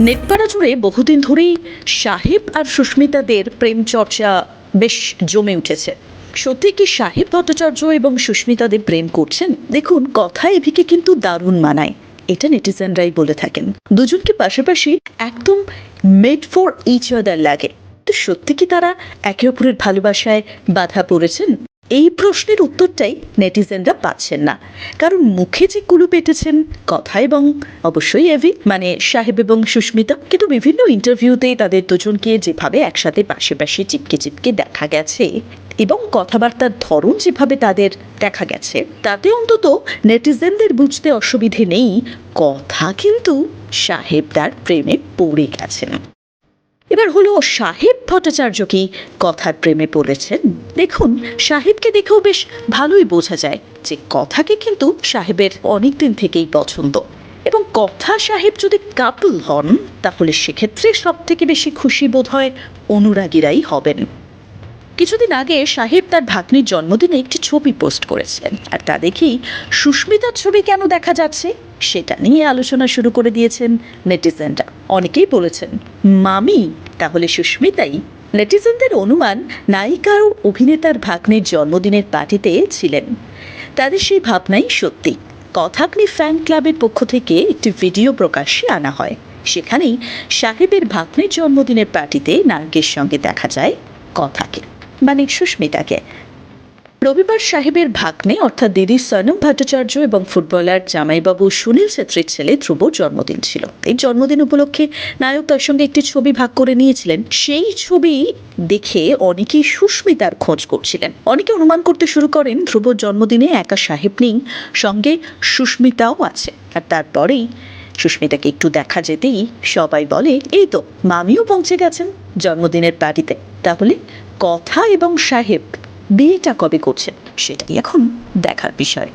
নেটপাড়া জুড়ে বহুদিন ধরেই সাহেব আর সুস্মিতাদের প্রেম চর্চা বেশ জমে উঠেছে। সত্যি কি সাহেব ভট্টাচার্য এবং সুস্মিতাদের প্রেম করছেন? দেখুন, কথা এভিকে কিন্তু দারুণ মানায়, এটা নেটিজেনরাই বলে থাকেন। দুজনকে পাশাপাশি একদম মেড ফর ইচ আদার লাগে। তো সত্যি কি তারা একে অপরের ভালোবাসায় বাধা পড়েছেন? এই প্রশ্নের উত্তরটাই নেটিজেনরা পাচ্ছেন না। কারণ মুখে যে কুলু পেটেছেন, কথা এবং অবশ্যই এভি মানে সাহেব এবং সুস্মিতা, কিন্তু বিভিন্ন ইন্টারভিউতে তাদের দুজনকে যেভাবে একসাথে পাশে পাশে চিপকে চিপকে দেখা গেছে এবং কথাবার্তার ধরন যেভাবে তাদের দেখা গেছে, তাতে অন্তত নেটিজেনদের বুঝতে অসুবিধে নেই। কথা কিন্তু সাহেব তার প্রেমে পড়ে গেছেন। এবার হলো সাহেব ভট্টাচার্য কি কথার প্রেমে পড়েছেন? দেখুন, সাহেবকে দেখেও বেশ ভালোই বোঝা যায় যে কথাকে কিন্তু সাহেবের অনেক দিন থেকেই পছন্দ। এবং কথা সাহেব যদি কাপল হন, তাহলে সেক্ষেত্রে সব থেকে বেশি খুশি বোধ হয় অনুরাগীরাই হবেন। কিছুদিন আগে সাহেব তার ভাগ্নির জন্মদিনে একটি ছবি পোস্ট করেছেন। আর তা দেখেই সুস্মিতার ছবি কেন দেখা যাচ্ছে সেটা নিয়ে আলোচনা শুরু করে দিয়েছেন নেটিজেনরা। অনেকেই বলেছেন, মামি, তাহলে সুস্মিতাই। নেটিজেনদের অনুমান, নায়িকা ও অভিনেতার ভাগ্নির জন্মদিনের পার্টিতে ছিলেন। তাদের সেই ভাবনাই সত্যি। কথাগ্নি ফ্যান ক্লাবের পক্ষ থেকে একটি ভিডিও প্রকাশ্যে আনা হয়। সেখানেই সাহেবের ভাগ্নের জন্মদিনের পার্টিতে নার্গের সঙ্গে দেখা যায় কথাকে। মানে সুস্মিতাকে। রবিবার সাহেবের ভাগ্নে, অর্থাৎ দিদি সনম ভট্টাচার্য এবং ফুটবলার জামাইবাবু সুনীল ছেত্রীর ছেলে ধ্রুবর জন্মদিন ছিল। এই জন্মদিন উপলক্ষে নায়ক তার সঙ্গে একটি ছবি ভাগ করে নিয়েছিলেন। সেই ছবি দেখে অনেকেই সুস্মিতার খোঁজ করছিলেন। অনেকে অনুমান করতে শুরু করেন ধ্রুবর জন্মদিনে একা সাহেব নেই, সঙ্গে সুস্মিতাও আছে। আর তারপরেই সুস্মিতাকে একটু দেখা যেতেই সবাই বলে, এই তো, মামিও পৌঁছে গেছেন জন্মদিনের পার্টিতে। তাহলে কথা এবং সাহেব বিয়েটা কবে করছেন সেটাই এখন দেখার বিষয়।